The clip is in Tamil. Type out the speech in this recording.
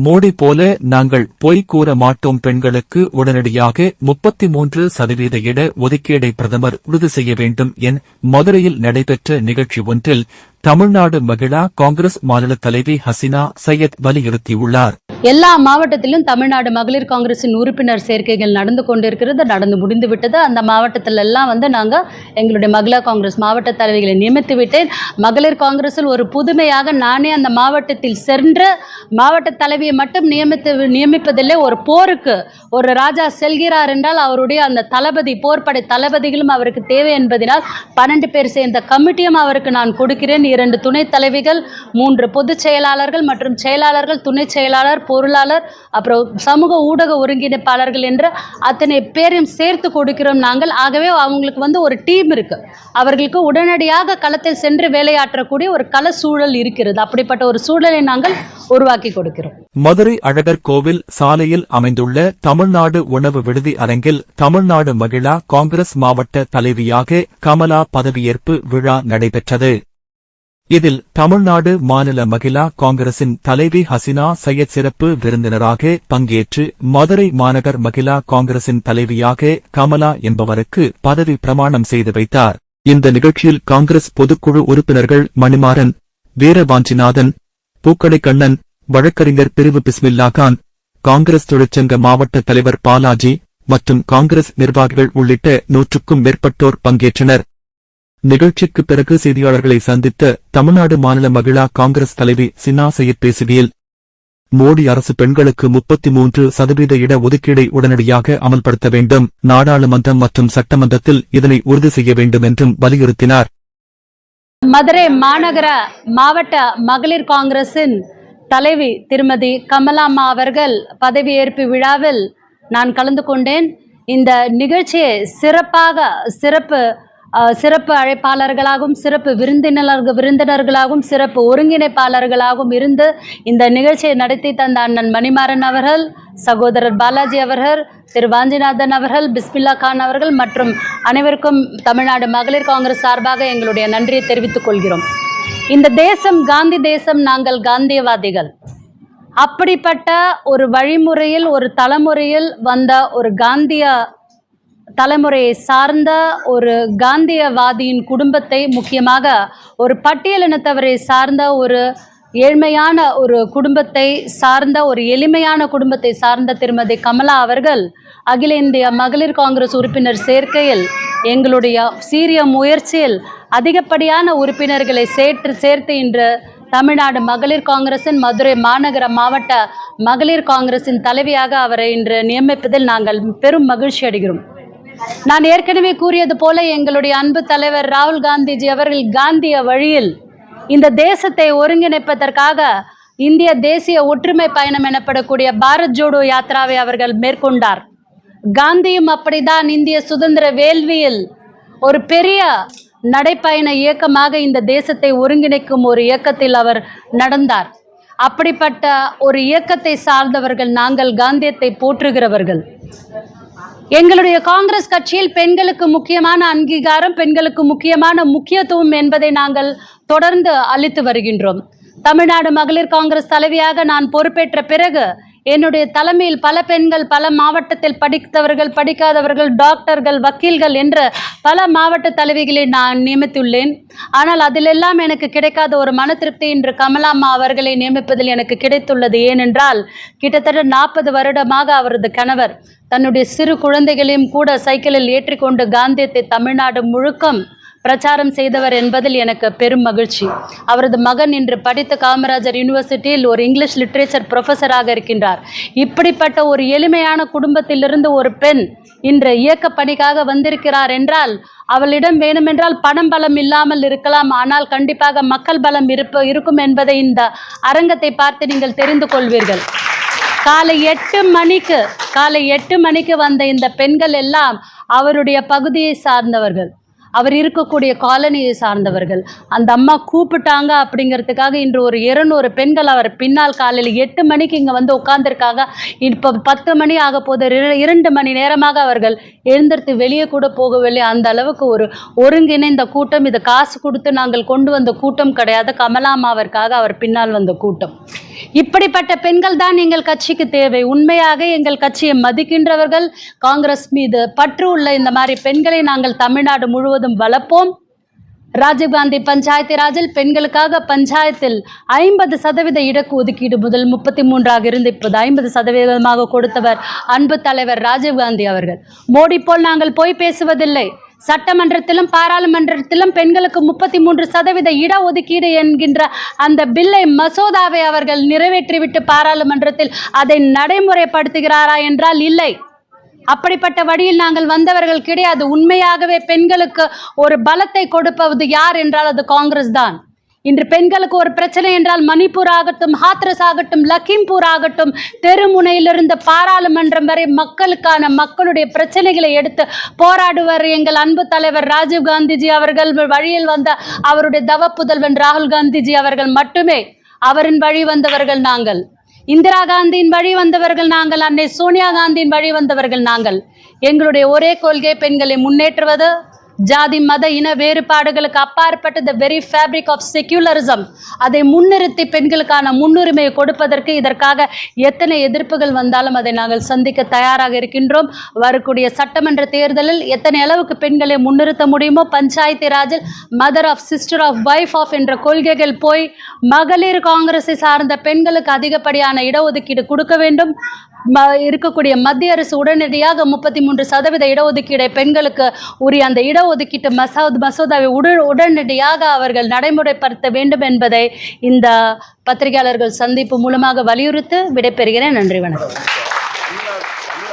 மோடி போல நாங்கள் பொய் கூற மாட்டோம் பெண்களுக்கு உடனடியாக முப்பத்தி மூன்று சதவீத இட ஒதுக்கீடை பிரதமர் உறுதி செய்ய வேண்டும் என் மதுரையில் நடைபெற்ற நிகழ்ச்சி ஒன்றில் தமிழ்நாடு மகிழா காங்கிரஸ் மாநில தலைவி ஹசினா சையத் வலியுறுத்தியுள்ளார். எல்லா மாவட்டத்திலும் தமிழ்நாடு மகளிர் காங்கிரசின் உறுப்பினர் சேர்க்கைகள் நடந்து கொண்டிருக்கிறது நடந்து முடிந்து விட்டது அந்த மாவட்டத்தில் எல்லாம் வந்து நாங்கள் எங்களுடைய மகளிர் காங்கிரஸ் மாவட்ட தலைவிகளை நியமித்து விட்டேன். மகளிர் காங்கிரஸில் ஒரு புதுமையாக நானே அந்த மாவட்டத்தில் சென்று மாவட்ட தலைவியை மட்டும் நியமித்து நியமிப்பதில்லை ஒரு போருக்கு ஒரு ராஜா செல்கிறார் என்றால் அவருடைய அந்த தளபதி போர்படை தளபதிகளும் அவருக்கு தேவை என்பதனால் பன்னெண்டு பேர் சேர்ந்த கமிட்டியும் அவருக்கு நான் கொடுக்கிறேன். இரண்டு துணைத் தலைவிகள் மூன்று பொதுச் செயலாளர்கள் மற்றும் செயலாளர்கள் துணை செயலாளர் பொருளாளர் அப்புறம் சமூக ஊடக ஒருங்கிணைப்பாளர்கள் என்று அத்தனை பேரையும் சேர்த்து கொடுக்கிறோம் நாங்கள். ஆகவே அவங்களுக்கு வந்து ஒரு டீம் இருக்கு. அவர்களுக்கு உடனடியாக களத்தில் சென்று வேலையாற்றக்கூடிய ஒரு கள சூழல் இருக்கிறது. அப்படிப்பட்ட ஒரு சூழலை நாங்கள் உருவாக்கி கொடுக்கிறோம். மதுரை அழகர் கோவில் சாலையில் அமைந்துள்ள தமிழ்நாடு உணவு விடுதி அரங்கில் தமிழ்நாடு மகிழா காங்கிரஸ் மாவட்ட தலைவியாக கமலா பதவியேற்பு விழா நடைபெற்றது. இதில் தமிழ்நாடு மாநில மகிழா காங்கிரசின் தலைவி ஹசினா சையத் சிறப்பு விருந்தினராக பங்கேற்று மதுரை மாநகர் மகிழா காங்கிரசின் தலைவியாக கமலா என்பவருக்கு பதவி பிரமாணம் செய்து வைத்தார். இந்த நிகழ்ச்சியில் காங்கிரஸ் பொதுக்குழு உறுப்பினர்கள் மணிமாறன் வீரபாஞ்சிநாதன் பூக்கடைக்கண்ணன் வழக்கறிஞர் பிரிவு பிஸ்மில்லா கான் காங்கிரஸ் தொழிற்சங்க மாவட்ட தலைவர் பாலாஜி மற்றும் காங்கிரஸ் நிர்வாகிகள் உள்ளிட்ட நூற்றுக்கும் மேற்பட்டோர் பங்கேற்றனர். நிகழ்ச்சிக்கு பிறகு செய்தியாளர்களை சந்தித்த தமிழ்நாடு மாநில மகிழா காங்கிரஸ் தலைவி சின்னா சையத் பேசுகையில் மோடி அரசு பெண்களுக்கு முப்பத்தி மூன்று சதவீத இட ஒதுக்கீடை உடனடியாக அமல்படுத்த வேண்டும் நாடாளுமன்றம் மற்றும் சட்டமன்றத்தில் இதனை உறுதி செய்ய வேண்டும் என்றும் வலியுறுத்தினார். மதுரை மாநகர மாவட்ட மகளிர் காங்கிரசின் தலைவி திருமதி கமலாம்மா அவர்கள் பதவியேற்பு விழாவில் நான் கலந்து கொண்டேன். இந்த நிகழ்ச்சியை சிறப்பாக சிறப்பு சிறப்பு அழைப்பாளர்களாகவும் சிறப்பு விருந்தினர்கள் விருந்தினர்களாகவும் சிறப்பு ஒருங்கிணைப்பாளர்களாகவும் இருந்து இந்த நிகழ்ச்சியை நடத்தி தந்த அண்ணன் மணிமாறன் அவர்கள் சகோதரர் பாலாஜி அவர்கள் திரு வாஞ்சிநாதன் அவர்கள் பிஸ்மில்லா கான் அவர்கள் மற்றும் அனைவருக்கும் தமிழ்நாடு மகளிர் காங்கிரஸ் சார்பாக எங்களுடைய நன்றியை தெரிவித்துக் கொள்கிறோம். இந்த தேசம் காந்தி தேசம் நாங்கள் காந்தியவாதிகள். அப்படிப்பட்ட ஒரு வழிமுறையில் ஒரு தலைமுறையில் வந்த ஒரு காந்திய தலைமுறையை சார்ந்த ஒரு காந்தியவாதியின் குடும்பத்தை முக்கியமாக ஒரு பட்டியலினத்தவரை சார்ந்த ஒரு ஏழ்மையான ஒரு குடும்பத்தை சார்ந்த ஒரு எளிமையான குடும்பத்தை சார்ந்த திருமதி கமலா அவர்கள் அகில இந்திய மகளிர் காங்கிரஸ் உறுப்பினர் சேர்க்கையில் எங்களுடைய சீரிய முயற்சியில் அதிகப்படியான உறுப்பினர்களை சேர்த்து சேர்த்து இன்று தமிழ்நாடு மகளிர் காங்கிரசின் மதுரை மாநகர மாவட்ட மகளிர் காங்கிரசின் தலைவியாக அவரை இன்று நியமிப்பதில் நாங்கள் பெரும் மகிழ்ச்சி அடைகிறோம். நான் ஏற்கனவே கூறியது போல எங்களுடைய அன்பு தலைவர் ராகுல் காந்திஜி அவர்கள் காந்திய வழியில் இந்த தேசத்தை ஒருங்கிணைப்பதற்காக இந்திய தேசிய ஒற்றுமை பயணம் எனப்படக்கூடிய பாரத் ஜோடோ யாத்ராவை அவர்கள் மேற்கொண்டார். காந்தியும் அப்படிதான் இந்திய சுதந்திர வேள்வியில் ஒரு பெரிய நடைப்பயண இயக்கமாக இந்த தேசத்தை ஒருங்கிணைக்கும் ஒரு இயக்கத்தில் அவர் நடந்தார். அப்படிப்பட்ட ஒரு இயக்கத்தை சார்ந்தவர்கள் நாங்கள் காந்தியத்தை போற்றுகிறவர்கள். எங்களுடைய காங்கிரஸ் கட்சியில் பெண்களுக்கு முக்கியமான அங்கீகாரம் பெண்களுக்கு முக்கியமான முக்கியத்துவம் என்பதை நாங்கள் தொடர்ந்து அளித்து வருகின்றோம். தமிழ்நாடு மகளிர் காங்கிரஸ் தலைவியாக நான் பொறுப்பேற்ற பிறகு என்னுடைய தலைமையில் பல பெண்கள் பல மாவட்டத்தில் படித்தவர்கள் படிக்காதவர்கள் டாக்டர்கள் வக்கீல்கள் என்ற பல மாவட்ட தலைவிகளை நான் நியமித்துள்ளேன். ஆனால் அதிலெல்லாம் எனக்கு கிடைக்காத ஒரு மன திருப்தி இன்று கமலாம்மா அவர்களை நியமிப்பதில் எனக்கு கிடைத்துள்ளது. ஏனென்றால் கிட்டத்தட்ட நாற்பது வருடமாக அவரது கணவர் தன்னுடைய சிறு குழந்தைகளையும் கூட சைக்கிளில் ஏற்றிக்கொண்டு காந்தியத்தை தமிழ்நாடு முழுக்கம் பிரச்சாரம் செய்தவர் என்பதில் எனக்கு பெரும் மகிழ்ச்சி. அவரது மகன் இன்று படித்த காமராஜர் யூனிவர்சிட்டியில் ஒரு இங்கிலீஷ் லிட்ரேச்சர் ப்ரொஃபஸராக இருக்கின்றார். இப்படிப்பட்ட ஒரு எளிமையான குடும்பத்திலிருந்து ஒரு பெண் இன்று இயக்க பணிக்காக வந்திருக்கிறார் என்றால் அவளிடம் வேணுமென்றால் பணம் பலம் இல்லாமல் இருக்கலாம் ஆனால் கண்டிப்பாக மக்கள் பலம் இருப்ப இருக்கும் என்பதை இந்த அரங்கத்தை பார்த்து நீங்கள் தெரிந்து கொள்வீர்கள். காலை எட்டு மணிக்கு காலை எட்டு மணிக்கு வந்த இந்த பெண்கள் எல்லாம் அவருடைய பகுதியை சார்ந்தவர்கள். அவர் இருக்கக்கூடிய காலனியை சார்ந்தவர்கள். அந்த அம்மா கூப்பிட்டாங்க அப்படிங்கிறதுக்காக இன்று ஒரு இருநூறு பெண்கள் அவர் பின்னால் காலையில் எட்டு மணிக்கு இங்கே வந்து உட்கார்ந்துருக்காங்க. இப்போ பத்து மணி ஆக போது இரண்டு மணி நேரமாக அவர்கள் எழுந்திருத்து வெளியே கூட போகவில்லை. அந்த அளவுக்கு ஒரு ஒருங்கிணைந்த கூட்டம். இது காசு கொடுத்து நாங்கள் கொண்டு வந்த கூட்டம் கிடையாது. கமலாமாவிற்காக அவர் பின்னால் வந்த கூட்டம். இப்படிப்பட்ட பெண்கள் தான் எங்கள் கட்சிக்கு தேவை. உண்மையாக எங்கள் கட்சியை மதிக்கின்றவர்கள் காங்கிரஸ் மீது பற்று உள்ள இந்த மாதிரி பெண்களை நாங்கள் தமிழ்நாடு முழுவதும் வளர்ப்போம். ராஜீவ்காந்தி பஞ்சாயத்து ராஜில் பெண்களுக்காக பஞ்சாயத்தில் ஐம்பது சதவீத இடக்கு ஒதுக்கீடு முதல் முப்பத்தி மூன்றாக இருந்து இப்போது ஐம்பது சதவீதமாக கொடுத்தவர் அன்பு தலைவர் ராஜீவ்காந்தி அவர்கள். மோடி போல் நாங்கள் போய் பேசுவதில்லை. சட்டமன்றத்திலும் பாராளுமன்றத்திலும் பெண்களுக்கு முப்பத்தி மூன்று சதவீத இட ஒதுக்கீடு என்கின்ற அந்த பில்லை மசோதாவை அவர்கள் நிறைவேற்றிவிட்டு பாராளுமன்றத்தில் அதை நடைமுறைப்படுத்துகிறாரா என்றால் இல்லை. அப்படிப்பட்ட வழியில் நாங்கள் வந்தவர்கள் கிடையாது. உண்மையாகவே பெண்களுக்கு ஒரு பலத்தை கொடுப்பது யார் என்றால் அது காங்கிரஸ் தான். இன்று பெண்களுக்கு ஒரு பிரச்சனை என்றால் மணிப்பூர் ஆகட்டும் ஹாத்ரஸ் ஆகட்டும் லக்கிம்பூர் ஆகட்டும் தெருமுனையிலிருந்து பாராளுமன்றம் வரை மக்களுக்கான மக்களுடைய பிரச்சனைகளை எடுத்து போராடுவர் எங்கள் அன்பு தலைவர் ராஜீவ் காந்திஜி அவர்கள். வழியில் வந்த அவருடைய தவ புதல்வன் ராகுல் காந்திஜி அவர்கள் மட்டுமே அவரின் வழி வந்தவர்கள் நாங்கள். இந்திரா காந்தியின் வழி வந்தவர்கள் நாங்கள் அன்னை சோனியா காந்தியின் வழி வந்தவர்கள் நாங்கள். எங்களுடைய ஒரே கொள்கை பெண்களை முன்னேற்றுவது ஜாதி மத இன வேறுபாடுகளுக்கு அப்பாற்பட்ட the very fabric of secularism அதை முன்னிறுத்தி பெண்களுக்கான முன்னுரிமையை கொடுப்பதற்கு இதற்காக எத்தனை எதிர்ப்புகள் வந்தாலும் அதை நாங்கள் சந்திக்க தயாராக இருக்கின்றோம். வரக்கூடிய சட்டமன்ற தேர்தலில் எத்தனை அளவுக்கு பெண்களை முன்னிறுத்த முடியுமோ panchayat ராஜில் mother of sister of wife of என்ற கொள்கைகள் போய் மகளிர் காங்கிரஸை சார்ந்த பெண்களுக்கு அதிகப்படியான இடஒதுக்கீடு கொடுக்க வேண்டும். ம இருக்கக்கூடிய மத்திய அரசு உடனடியாக முப்பத்தி மூன்று சதவீத இடஒதுக்கீடை பெண்களுக்கு உரிய அந்த ஒதுக்கீட்டு மசோத் மசோதாவை உடல் உடனடியாக அவர்கள் நடைமுறைப்படுத்த வேண்டும் என்பதை இந்த பத்திரிகையாளர்கள் சந்திப்பு மூலமாக வலியுறுத்தி விடைபெறுகிறேன். நன்றி வணக்கம்.